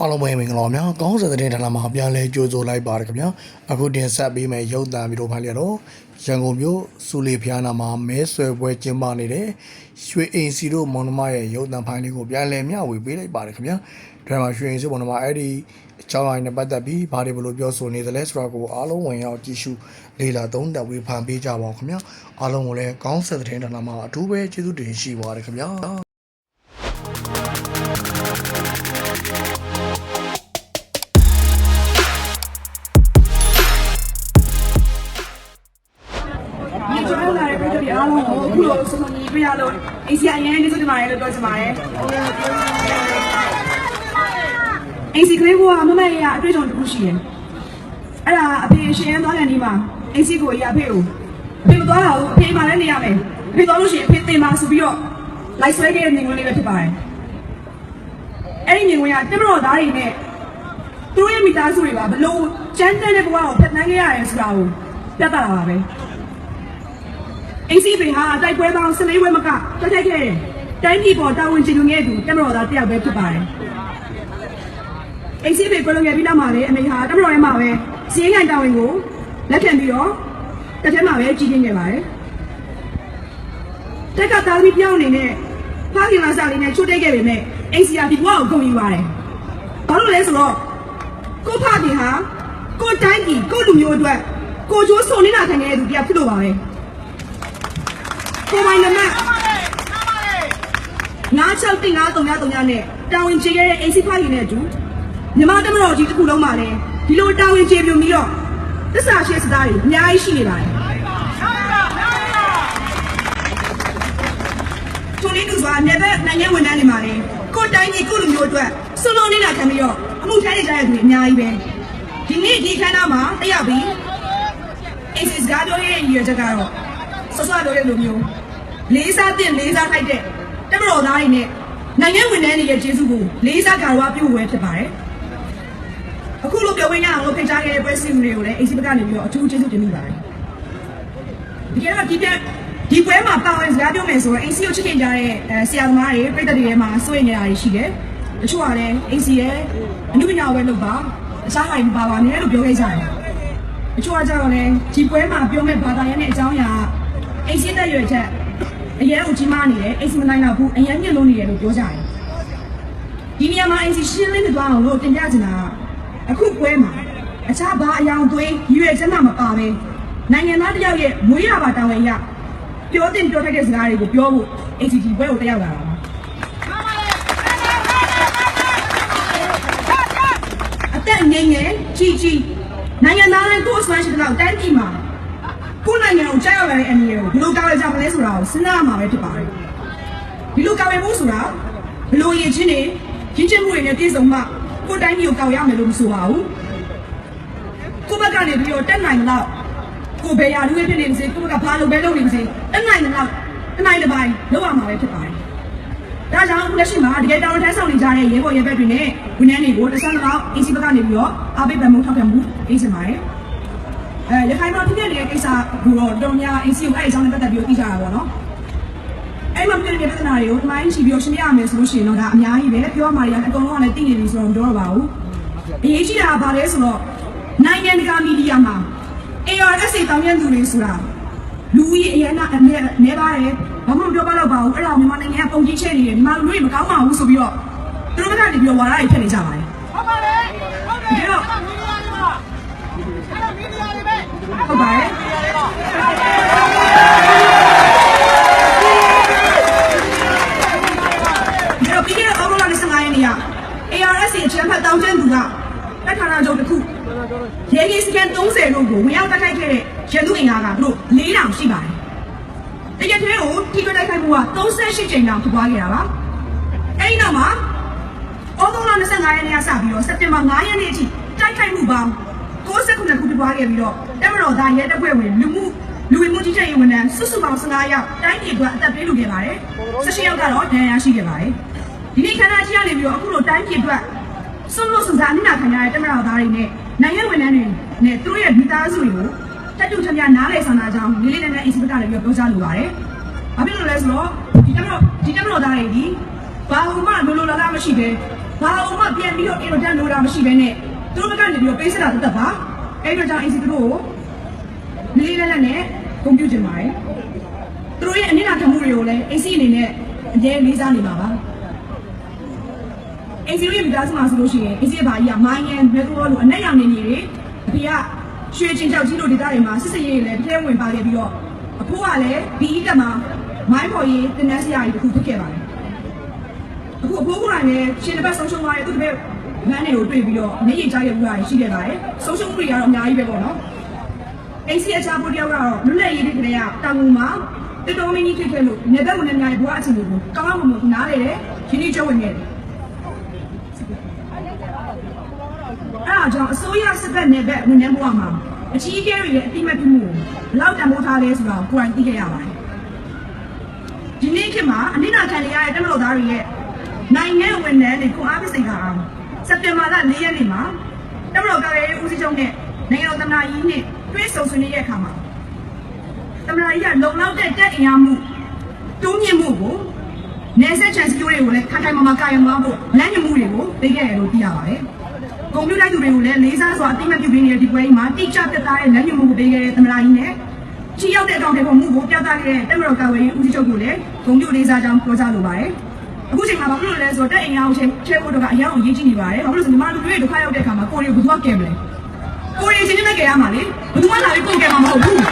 အားလုံးပဲမင်္ဂလာပါများကောင်းစတဲ့ဌာနမှာပြန်လဲကြိုဆိုလိုက်ပါတယ်ခင်ဗျာအခုတင်ဆက်ပေးမယ့်ရုပ်သံဗီဒီယိုဖိုင်လေးတော့ရန်ကုန်မြို့စူလီဖျားနာမှာမဲဆွယ်ပွဲကျင်းပနေတဲ့ရွှေအိမ်စီတို့မောင်နှမရဲ့ရုပ်သံဖိုင်လေးကိုပြန်လဲမျှဝေပေးလိုက်ပါတယ်ခင်ဗျာဒါမှရွှေအိမ်စီမောင်နှမအဲ့ဒီအကြောင်းအရာနဲ့ပတ်သက်ပြီးဘာတွေဘလို့ပြောဆိုနေသလဲဆိုတာကိုအားလုံးဝင်ရောက်ကြည့်ရှုလေ့လာသုံးသပ်ဝေဖန်ပေးကြပါဦးခင်ဗျာအားလုံးကိုလည်းကောင်းစတဲ့ဌာနမှာအထူးပဲကျေးဇူးတင်ရှိပါတယ်ခင်ဗျာ အေစီကလေးကမမရအတွေ့အကြုံတစ်ခုရှိတယ်အဲ့ဒါအဖေရှင်သွားတဲ့နေ့မှာအေစီကိုရအဖေကိုအဖေမသွားတော့ဘူးအဖေမှလည်းနေရမယ်အဖေသွားလို့ရှိရင်အဖေတင်ပါဆိုပြီးတော့လိုက်ဆွဲခဲ့တဲ့နေဝင်လေးပဲဖြစ်ပါတယ်အဲ့ဒီနေဝင်ကတက်မတော်သားတွေနဲ့သူတို့ရဲ့မိသားစုတွေပါဘလို့ကျန်းတဲ့ဘဝကိုဖျက်ဆီးခဲ့ရတယ်ဆိုတာကိုပြသတာပါပဲအစီဖေဟာတိုက်ပွဲပေါင်း14ဝဲမကတက်တက်ခဲ့တယ်။တိုင်းပြည်ပေါ်တာဝန်ကျလူငယ်သူတက်မတော်သားတယောက်ပဲဖြစ်ပါတယ်။ အစီဖေကိုလုံငယ်ပြီးနောက်မှာလည်းအမေဟာတက်မတော်ထဲမှာပဲစီးငိုင်တာဝန်ကိုလက်ခံပြီးတော့တက်ထဲမှာပဲကြီးပြင်းခဲ့ပါတယ်။တက်ကတာသမီပြောင်းအနေနဲ့ဖခင်လာစားလေးနဲ့ချိုးတိတ်ခဲ့ပေမဲ့အစီယာဒီဘဝကိုဂုဏ်ယူပါတယ်။ဘာလို့လဲဆိုတော့ကိုဖခင်ဟာကိုတိုင်းပြည်ကိုလူမျိုးအတွက်ကိုချိုးစုံနေတာခံခဲ့တဲ့သူတယောက်ဖြစ်လို့ပါပဲ။ကိုပိုင်နမနားချောက်တင်ငါတုံရတုံရနဲ့တာဝန်ချေခဲ့တဲ့အိမ်စီဖားကြီးနဲ့အတူ မြမတမတော်ကြီးတစ်ခုလုံးပါလေဒီလိုတာဝန်ချေပြုံပြီးတော့သစ္စာရှိစကားတွေအများကြီးရှိနေပါတယ်ချိုလေးသူဆိုတာမြေဘက်နိုင်ငံဝန်ထမ်းတွေမှာလေကိုတိုင်းကြီးကိုလူမျိုးအတွက်စွန့်လွတ်နေတာခံပြီးတော့အမှုထမ်းနေကြတဲ့သူတွေအများကြီးပဲဒီနေ့ဒီခန်းသားမှာတက်ရောက်ပြီးအိမ်စီစကားပြောရတဲ့ရည်ရွယ်ချက်ကတော့ဆော့ဆော့လိုတဲ့လူမျိုးလေးစားတဲ့လေးစားထိုက်တဲ့တမတော်သားတွေနဲ့နိုင်ငံဝန်ထမ်းတွေရဲ့ကျေးဇူးကိုလေးစားကြွားပြုဝဲဖြစ်ပါတယ်အ ခုလိုပြောဝင်ရအောင်လို့ဖိတ်ကြားခဲ့တဲ့ပွဲစီတွေကိုလည်းအေစီဘက်ကနေပြီးတော့အထူးကျေးဇူးတင်မိပါတယ်ဒီကနေ့ဒီပြဒီပွဲမှာပါဝင်စကားပြောမယ်ဆိုတော့အေစီကိုချစ်ခင်ကြတဲ့အဲဆရာသမားတွေပြည်သက်တွေထဲမှာစိုးရိမ်နေတာတွေရှိတယ်တချို့ကလည်းအေစီရဲ့အမှုပညာဝဲလုပ်ပါအခြားဟာတွေမပါပါနဲ့လို့ပြောခဲ့ကြတယ်တချို့ကကြတော့လည်းဒီပွဲမှာပြောမဲ့ဘာသာရပ်နဲ့အကြောင်းအရာအိတ်စင်းတဲ့ရွယ်ချက်အရင်ကကြီးမားနေတယ်အိတ်စမနိုင်တော့ဘူးအရင်မြင့်လို့နေတယ်လို့ပြောကြတယ်ဒီနေရာမှာအိတ်စရှင်းလင်းနေသွားအောင်လို့တင်ပြချင်တာက အခုပွဲမှာအခြားဘာအယောင်သွေးရွယ်ချက်မှမပါပဲနိုင်ငံသားတယောက်ရဲ့မွေးရပါတာဝန်ရပြောတင်ပြောထိုက်တဲ့စကားတွေကိုပြောဖို့ ACT ပွဲကိုတက်ရောက်လာတာပါအသက်ငယ်ငယ်ကြီးကြီးနိုင်ငံသားတွေကိုအစွမ်းရှိတဲ့လောက်တန်းတီမှာကိုယ်နိုင်ငံကိုကြားရောက်လာတဲ့အမြင်ကိုဘယ်လိုကာဝယ်ကြမလဲဆိုတာကိုစဉ်းစားရမှာပဲဖြစ်ပါတယ်ဒီလိုကာဝယ်ဖို့ဆိုတာဘယ်လိုရည်ချင်းတွေရည်ချင်းမှုတွေနဲ့ပြည့်စုံမှ ကိုယ်တိုင်းမျိုးကာဝယ်ရမယ်လို့မဆိုပါဘူးကိုယ့်ဘက်ကနေပြီးတော့တက်နိုင်တော့ကိုယ်ဘယ်ရာလူတွေဖြစ်နေမစေကိုယ့်ဘက်ကဘာလုပ်ပဲလုပ်နေမစေတက်နိုင်တော့တက်နိုင်တဲ့ပိုင်းလုပ်ရမှာပဲဖြစ်ပါတယ်ဒါကြောင့်အခုလက်ရှိမှာတကယ်တာဝန်ထမ်းဆောင်နေကြတဲ့ရဲဘော်ရဲဘက်တွေနဲ့ဝန်ထမ်းတွေကိုတစ်ဆန်းတော့ AC ဘက်ကနေပြီးတော့အားပေးပံ့ပိုးထောက်ခံမှုပေးချင်ပါတယ်အဲရခိုင်မှာဖြစ်တဲ့နေတဲ့ကိစ္စကိုတော့တော်များအင်းစီကိုအဲ့အကြောင်းနဲ့ပတ်သက်ပြီးတော့သိကြတာပေါ့နော် အဲ့မှာဖြစ်တဲ့ပြဿနာတွေကိုတမိုင်းရှိပြီးတော့ရှင်းပြရမယ်ဆိုလို့ရှိရင်တော့ဒါအများကြီးပဲပြောမှရအကုန်လုံးကလည်းသိနေပြီဆိုတော့မပြောတော့ပါဘူးအရေးကြီးတာကဘာလဲဆိုတော့နိုင်ငံတကာမီဒီယာမှာ ARSA တောင်းရသူတွေဆိုတာလူကြီးအရင်ကအမြဲနေပါတယ်ဘာမှမပြောပါတော့ပါဘူးအဲ့ဒါမြန်မာနိုင်ငံကပုံကြီးချဲ့နေတယ်မြန်မာလူတွေမကောင်းပါဘူးဆိုပြီးတော့သူတို့ကနေပြီးတော့ဝါဒတွေဖြစ်နေကြပါတယ်ဟုတ်ပါတယ်ဟုတ်တယ်ဒီတော့မီဒီယာတွေပါအဲ့ဒါမီဒီယာတွေပဲဟုတ်ပါတယ် မီဒီယာတွေပါ ဒီတော့ပြီးခဲ့တဲ့အောက်တိုဘာလ25ရက်နေ့က ARS ရဲ့အချမ်းဖတ်တောင်းကျမ်းသူကတက်ထာနာချုပ်တစ်ခုရေကြီးစကန်30တို့ကိုဝင်ရောက်တိုက်ခိုက်ခဲ့တဲ့ရန်သူအင်အားကသူတို့၄တောင်ရှိပါတယ်။တကယ်တည်းကိုထိတွေ့တိုက်ခိုက်မှုက38ကြိမ်တောင်ဖြစ်သွားခဲ့တာပါ။အဲဒီနောက်မှာအောက်တိုဘာလ25ရက်နေ့ကစပြီးတော့စက်တင်ဘာ9ရက်နေ့အထိတိုက်ခိုက်မှုပေါင်း69ခုဖြစ်သွားခဲ့ပြီးတော့တက်မတော်သားရဲတပ်ဖွဲ့ဝင်လူမှုလူဝင်မှုကြီးကြပ်ရေးဝန်ထမ်းစုစုပေါင်း15ယောက်တိုင်းပြည်အတွက်အသက်ပေးလူခဲ့ပါတယ်။16ယောက်ကတော့ဒဏ်ရာရှိခဲ့ပါတယ်။ဒီနေ့ခန္ဓာကြီးကနေပြီးတော့အခုလိုတိုင်းပြည်အတွက် စွန့်လွတ်စွန့်စားအနစ်နာခံရတဲ့တက်မတော်သားတွေနဲ့နိုင်ငံဝန်ထမ်းတွေနဲ့သူတို့ရဲ့မိသားစုတွေကိုတက်တူထမြနားလေဆန္ဒကြောင်းလေးလေးနက်နက်အင်စပကလည်းပြောပြောကြားလိုပါတယ်။ဘာဖြစ်လို့လဲဆိုတော့ဒီတက်မတော်ဒီတက်မတော်သားတွေဒီဘာမှမလိုလိုလားလားမရှိပဲဘာလို့မှပြန်ပြီးတော့အင်တာလိုတာမရှိဘဲနဲ့သူတို့ဘက်ကနေပြီးတော့ပေးစတာတက်ပါအဲ့တော့ကြောင့်အင်စီသူတို့ကိုလေးလေးနဲ့နဲ့ကွန်ပျူတာမှာရယ်သူတို့ရဲ့အနစ်နာခံမှုတွေကိုလည်းအင်စီအနေနဲ့အကျဲလေးစားနေမှာပါ အင်စီရဲ့မိသားစုမှာဆိုလို့ရှိရင်အင်စီရဲ့ဘာကြီးကမိုင်းငယ်မက်ခရိုလိုအနက်ရောင်နေနေတွေအဖေကရွှေချင်းချောက်ကြီးလိုဒေသတွေမှာစစ်စရေးတွေလည်းပြဲဝင်ပါခဲ့ပြီးတော့အဖိုးကလည်းဒီအီတက်မှာမိုင်းပေါ်ရေးတင်နန်းစရာကြီးတစ်ခုဖြစ်ခဲ့ပါတယ်အခုအဖိုးကိုယ်တိုင်လည်းရှင်တစ်ပတ်ဆုံးရှုံးသွားတဲ့သူတစ်ပတ်မန်းတွေကိုတွေ့ပြီးတော့မျက်ရည်ကြားရမှုတွေရှိခဲ့ပါတယ်ဆုံးရှုံးမှုတွေကတော့အများကြီးပဲပေါ့နော်အိစီအချာပိုတယောက်ကတော့လွတ်လပ်ရေးတွေကလေးကတောင်ငူမှာတတော်မင်းကြီးဖြစ်ခဲ့လို့နေဘက်ဝင်နေများဘွားအချင်းတွေကိုကောင်းကောင်းမွန်မွန်နားလေတယ်ရင်းနှီးကြုံဝင်ခဲ့တယ် ဒါကြောင့်အစိုးရစစ်ဘက်နယ်ဘက်ဝင်နေဘွားမှာအချီးအကဲတွေရဲ့အတိမတ်ပြုမှုကိုဘယ်လောက်တန်ဖိုးထားလဲဆိုတာကိုကိုယ်တိုင်သိခဲ့ရပါတယ်ဒီနေ့ခေတ်မှာအနိနာခံရတဲ့တမလို့သားတွေရဲ့နိုင်ငံဝန်ထမ်းတွေခွန်အားပစိတ်ကအောင်စက်တင်ဘာလ၄ရက်နေ့မှာတမလို့ကားရဲ့ဦးစီးချုပ်နဲ့နိုင်ငံတော်သမ္မတကြီးနဲ့တွေ့ဆုံဆွေးနွေးတဲ့အခါမှာသမ္မတကြီးကလုံလောက်တဲ့တက်အင်အားမှုတိုးမြင့်မှုကိုနေဆက်ချန်စီယိုတွေကိုလည်းခိုင်ခိုင်မာမာကာယံသွားဖို့လမ်းညွှန်မှုတွေကိုသိခဲ့ရလို့သိရပါတယ်။ ကွန်ပျူတာသူတွေကိုလည်းလေးစားစွာအသိမှတ်ပြုပေးနေတဲ့ဒီပွဲကြီးမှာတိကျပြတ်သားတဲ့လမ်းညွှန်မှုကိုပေးခဲ့တဲ့သမ္မတကြီးနဲ့ကြီးရောက်တဲ့အကောင့်တွေပေါ်မှုကိုပြသခဲ့တဲ့တက်မတော်ကာဝေးဦးစီးချုပ်ကိုလည်းဂုဏ်ပြုလေးစားကြောင်းပြောကြားလိုပါတယ်။အခုချိန်မှာဘာဖြစ်လို့လဲဆိုတော့တက်အိမ်အောင်ချင်းချဲဖို့တော့ကအရင်အောင်ရေးကြည့်နေပါတယ်။ဘာဖြစ်လို့ဆိုညီမလူတွေဒုက္ခရောက်တဲ့အခါမှာကိုယ်တွေကိုဘယ်သူကကယ်မလဲ။ကိုယ်တွေချင်းချင်းပဲကယ်ရမှာလေ။ဘယ်သူမှလာပြီးကိုယ်ကယ်မှာမဟုတ်ဘူး။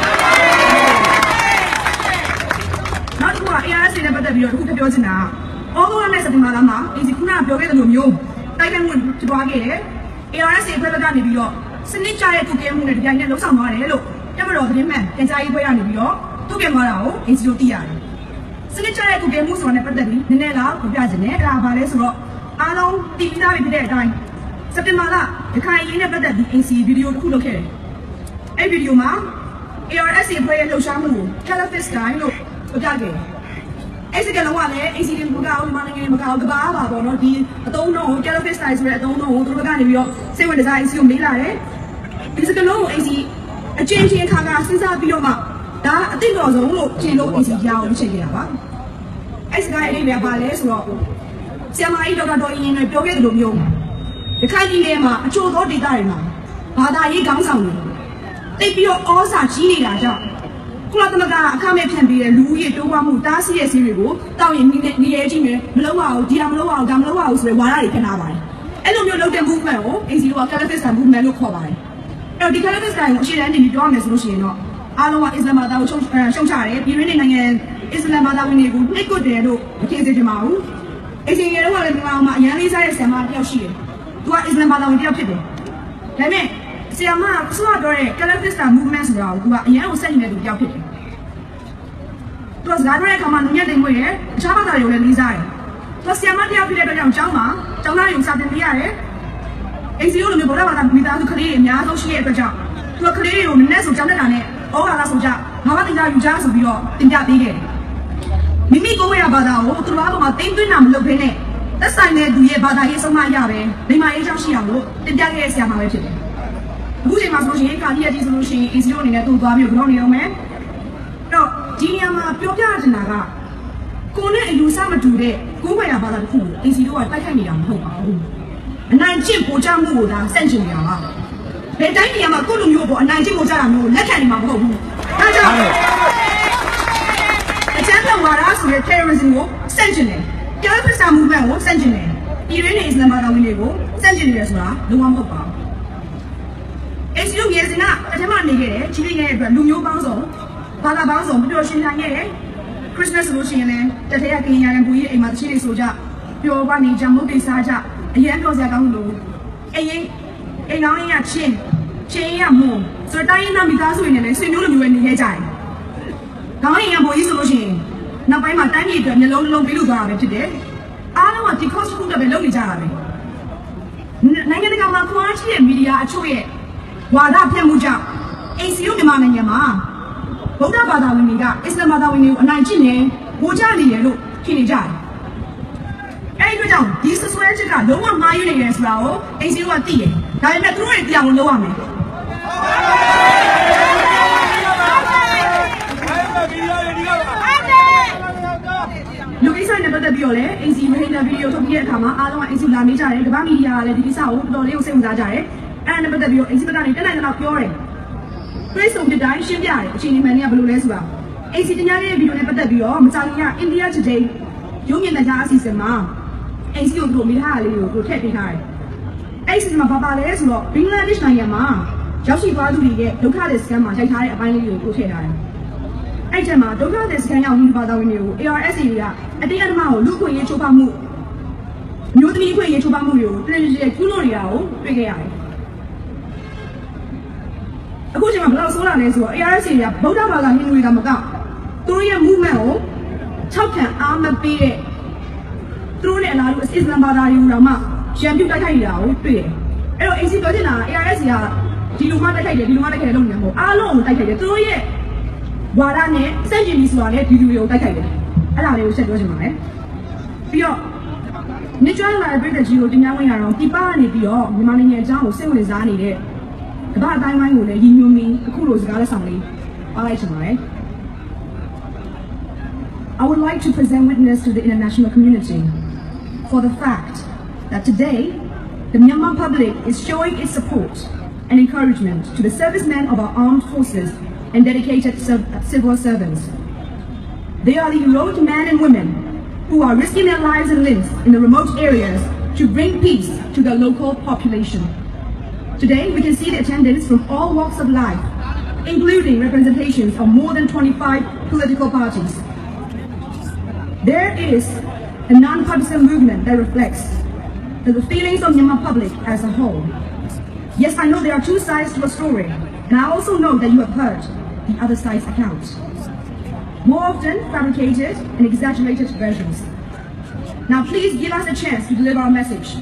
နောက်တစ်ခုက ARS နဲ့ပတ်သက်ပြီးတော့တစ်ခုထပ်ပြောချင်တာကအော်ဂိုနဲ့စက်တင်ဘာလမှာအင်စီခုနကပြောခဲ့တဲ့လိုမျိုးတိုက်ခိုက်မှုဖြစ်သွားခဲ့တယ်။ ARS ရဲ့ဘက်ကနေပြီးတော့စနစ်ကျတဲ့ကုကဲမှုနဲ့တပြိုင်နက်လှုပ်ဆောင်သွားတယ်လို့တက်မတော်သတင်းမှန်တင်ကြားရေးဘွဲကနေပြီးတော့ထုတ်ပြန်သွားတာကိုအင်စီတို့သိရတယ်။စနစ်ကျတဲ့ကုကဲမှုဆိုတာနဲ့ပတ်သက်ပြီးနည်းနည်းလောက်ပြပြချင်တယ်။အဲ့ဒါဘာလဲဆိုတော့အားလုံးတည်ပြီးသားပဲဖြစ်တဲ့အတိုင်းစက်တင်ဘာလရခိုင်ရင်းနဲ့ပတ်သက်ပြီး AC ဗီဒီယိုတစ်ခုလုပ်ခဲ့တယ်။အဲ့ဗီဒီယိုမှာ ARS ရဲ့ဖွဲ့ရဲ့လှုပ်ရှားမှုကို Calafis Style လို့ပြပြခဲ့တယ်။ အဲ့ဒီကလုံးကလည်း ACD မကောက်ဒီမနိုင်ငံမကောက်ကဘာပါပေါ့နော်ဒီအတုံးတော့ Calafis Style ဆိုတဲ့အတုံးတော့သူတို့ကနေပြီးတော့စိတ်ဝင်စား AC ကိုမေးလာတယ်။ဒီစကလုံးကို AC အချင်းချင်းခါခါစဉ်းစားပြီးတော့မှဒါအတိတ်တော်ဆုံးလို့ကျင်လို့ AC ရအောင်ချိန်ခဲ့တာပါ။အဲ့စကားအဲ့ဒီပဲပါလဲဆိုတော့ဆရာမကြီးဒေါက်တာဒေါ်ရင်နဲ့ပြောခဲ့တယ်လို့မျိုးရခိုင်ပြည်နယ်မှာအချို့သောဒေသတွေမှာဘာသာရေးခေါင်းဆောင်တွေတိတ်ပြီးတော့ဩစာကြီးနေတာကြောင့် ကုလသမဂ္ဂအခမဲ့ဖြန့်ပြီးတဲ့လူဦးရေတိုးပွားမှုတားဆီးတဲ့စီးတွေကိုတောင်းရင်နေနေရဲကြီးမယ်မလုပ်ပါဘူးဒီဟာမလုပ်ပါဘူးဒါမလုပ်ပါဘူးဆိုတဲ့ဝါဒတွေဖြစ်လာပါတယ်အဲ့လိုမျိုးလုပ်တဲ့ movement ကို AC က Calafis movement လို့ခေါ်ပါတယ်အဲ့တော့ဒီ Calafis ကိုအရှေ့တန်းနေပြီးပြောရမယ်ဆိုလို့ရှိရင်တော့အားလုံးကအစ္စလာမ်ဘာသာကိုရှုံရှုံချတယ်ပြည်တွင်းနိုင်ငံအစ္စလာမ်ဘာသာဝင်တွေကိုနှိပ်ကွပ်တယ်လို့မထင်စေချင်ပါဘူးအချိန်ကြီးတော့လည်းမြန်မာမှာအရန်လေးစားတဲ့ဆရာမတစ်ယောက်ရှိတယ်သူကအစ္စလာမ်ဘာသာဝင်တစ်ယောက်ဖြစ်တယ်ဒါပေမဲ့ ဆရာမဆွာတော့တဲ့ Calafis movement ဆိုတာကိုသူကအရန်ကိုစက်နေတဲ့သူတစ်ယောက်ဖြစ်တယ်သူကစကားပြောတဲ့အခါမှာညက်တင်မွေးတယ်အခြားဘာသာတွေကိုလည်းလေးစားတယ်သူဆရာမတစ်ယောက်ဖြစ်တဲ့အတွက်ကြောင့်ကျောင်းမှာကျောင်းသားတွေကိုစာသင်ပေးရတယ်အိစီယိုလိုမျိုးဗုဒ္ဓဘာသာမိသားစုကလေးတွေအများဆုံးရှိတဲ့အတွက်ကြောင့်သူကကလေးတွေကိုနည်းနည်းဆိုကြောင်းတက်တာနဲ့ဩဃာလာဆိုကြငါးပါးတင်ကြယူကြဆိုပြီးတော့တင်ပြပေးခဲ့တယ်မိမိကိုယ်ဝေယဘာသာကိုသူတို့ဘာမှတိမ့်သွင်းတာမလုပ်ဘဲနဲ့သက်ဆိုင်တဲ့သူရဲ့ဘာသာရေးဆုံးမရပဲမိမရေးချောင်းရှိအောင်လို့တင်ပြခဲ့တဲ့ဆရာမပဲဖြစ်တယ် အခုချိန်မှာဆိုလို့ရှိရင်ကာလီယာတီဆိုလို့ရှိရင်အင်စီယိုအနေနဲ့သူ့သွားပြီးတော့နေအောင်မယ်တော့ဒီနေရာမှာပြောပြချင်တာကကိုနဲ့အယူဆမတူတဲ့ကိုယ်ဝေယဘာသာတစ်ခုကိုအင်စီယိုကတိုက်ခိုက်နေတာမဟုတ်ပါဘူးအနိုင်ကျင့်ပိုကြမှုကိုဒါစန့်ကျင်နေတာပါဘယ်တိုင်းနေရာမှာကိုယ့်လူမျိုးပေါ်အနိုင်ကျင့်ပိုကြတာမျိုးလက်ခံနေမှာမဟုတ်ဘူးဒါကြောင့်အချမ်းတော်ဝါဒဆိုတဲ့ terrorism ကိုစန့်ကျင်တယ်။ Calafista movement ကိုစန့်ကျင်တယ်။ပြည်တွင်းနေအစ္စလာမ်ဘာသာဝင်တွေကိုစန့်ကျင်နေတယ်ဆိုတာလုံးဝမဟုတ်ပါဘူး။ AC တို့ငယ်စဉ်ကအထက်မှနေခဲ့တယ်ကြီးလေးငယ်ရဲ့အတွက်လူမျိုးပေါင်းစုံဘာသာပေါင်းစုံပျော်ရွှင်နိုင်ခဲ့တယ်။ Christmas ဆိုလို့ရှိရင်လည်းတထရကင်ရရန်ပူကြီးအိမ်မှာတချိတွေဆိုကြပျော်ပါနေကြမုတ်တိတ်စားကြအရန်ပျော်စရာကောင်းလို့အရင်အိမ်ကောင်းလေးကချင်းချင်းရမွန်ဆိုတော့တိုင်းရင်းသားမိသားစုတွေနဲ့လည်းဆွေမျိုးလိုမျိုးပဲနေခဲ့ကြတယ်။ခေါင်းရင်ရပေါ်ကြီးဆိုလို့ရှိရင်နောက်ပိုင်းမှာတိုင်းပြည်အတွက်မျိုးလုံးလုံးပြီးလို့သွားတာပဲဖြစ်တယ်။အားလုံးကဒီ cost ခုတက်ပဲလုပ်နေကြတာပဲ။နိုင်ငံတကာမှာခွန်အားရှိတဲ့မီဒီယာအချို့ရဲ့ ဝါဒပြတ်မှုကြောင့် ACU မြန်မာနိုင်ငံမှာဗုဒ္ဓဘာသာဝင်တွေကအစ္စလာမ်ဘာသာဝင်တွေကိုအနိုင်ကျင့်နေဗိုလ်ချနေတယ်လို့ထင်နေကြတယ်။အဲဒီအတွက်ကြောင့်ဒီဆွဆွဲချက်ကလုံးဝမှားယွင်းနေတယ်ဆိုတာကို ACU ကသိတယ်။ဒါပေမဲ့သူတို့တွေတရားဝင်လုပ်ရမယ်။အဲ့ဒါဗီဒီယိုတွေဒီကပါအဲ့ဒါလူကိစ္စနဲ့ပတ်သက်ပြီးတော့လည်း AC မဟိနာဗီဒီယိုထုတ်ပြီးတဲ့အခါမှာအားလုံးက AC လာမေးကြတယ်ကမ္ဘာမီဒီယာကလည်းဒီကိစ္စကိုတော်တော်လေးကိုစိတ်ဝင်စားကြတယ် အဲ့ဒါနဲ့ပတ်သက်ပြီးတော့ AC ဘက်ကနေတက်နိုင်တဲ့လောက်ပြောတယ်ပြေဆုံးတဲ့တိုင်းရှင်းပြတယ်အချိန်ဒီမှန်နေကဘယ်လိုလဲဆိုတာ AC တင်ရတဲ့ဗီဒီယိုနဲ့ပတ်သက်ပြီးတော့မကြာခင်က India Today ရုံးမြင့်တဲ့ကြားအစီအစဉ်မှာ AC ကိုသူတို့မိထားတာလေးကိုသူထည့်ပေးထားတယ်အဲ့ဒီအစီအစဉ်မှာဘာပါလဲဆိုတော့ဘင်္ဂလားဒေ့ရှ်နိုင်ငံမှာရောက်ရှိသွားသူတွေရဲ့ဒုက္ခတွေစကန်မှာရိုက်ထားတဲ့အပိုင်းလေးတွေကိုသူထည့်ထားတယ်အဲ့ကျမှဒုက္ခသည်စခန်းရောက်နေတဲ့ဘာသာဝင်တွေကို ARSA တွေကအတိတ်အဓမ္မကိုလူ့ခွင့်ရေးချိုးဖောက်မှုမျိုးသမီးခွင့်ရေးချိုးဖောက်မှုတွေကိုတရရကျူးလွန်နေတာကိုတွေ့ခဲ့ရတယ်။ အခုချိန်မှာဘယ်လောက်ဆိုးလာလဲဆိုတော့ ARSA တွေကဗုဒ္ဓဘာသာဟိန္ဒူတွေကမကောက်သူတို့ရဲ့ movement ကို၆ခံအားမပေးတဲ့သူတို့နဲ့အလားတူအစ္စလာမ်ဘာသာတွေကိုတော့မှရန်ပြုတ်တိုက်ခိုက်နေတာကိုတွေ့တယ်။အဲ့တော့ AC ပြောချင်တာက ARSA ကဒီလိုမှတိုက်ခိုက်တယ်ဒီလိုမှတိုက်ခိုက်တယ်လို့နေမှာမဟုတ်အားလုံးကိုတိုက်ခိုက်တယ်သူတို့ရဲ့ဝါဒနဲ့စန့်ကျင်ပြီးဆိုတာလည်းဒီလူတွေကိုတိုက်ခိုက်တယ်အဲ့ဒါလေးကိုဆက်ပြောချင်ပါတယ်ပြီးတော့နေကျွမ်းလာတဲ့ပြည်သက်ကြီးကိုတင်ပြဝင်ရတော့ဒီပါကနေပြီးတော့မြန်မာနိုင်ငံအကြောင်းကိုစိတ်ဝင်စားနေတဲ့ ကမ္ဘာအတိုင်းဝိုင်းကိုလည်းရည်ညွှန်းပြီးအခုလိုစကားလက်ဆောင်လေးပါလိုက်ချင်ပါတယ် I would like to present witness to the international community for the fact that today the Myanmar public is showing its support and encouragement to the servicemen of our armed forces and dedicated civ- civil servants. They are the heroic men and women who are risking their lives and limbs in the remote areas to bring peace to the local population. Today, we can see the attendance from all walks of life, including representations of more than 25 political parties. There is a non-partisan movement that reflects the feelings of Myanmar public as a whole. Yes, I know there are two sides to a story, and I also know that you have heard the other side's account. More often, fabricated and exaggerated versions. Now, please give us a chance to deliver our message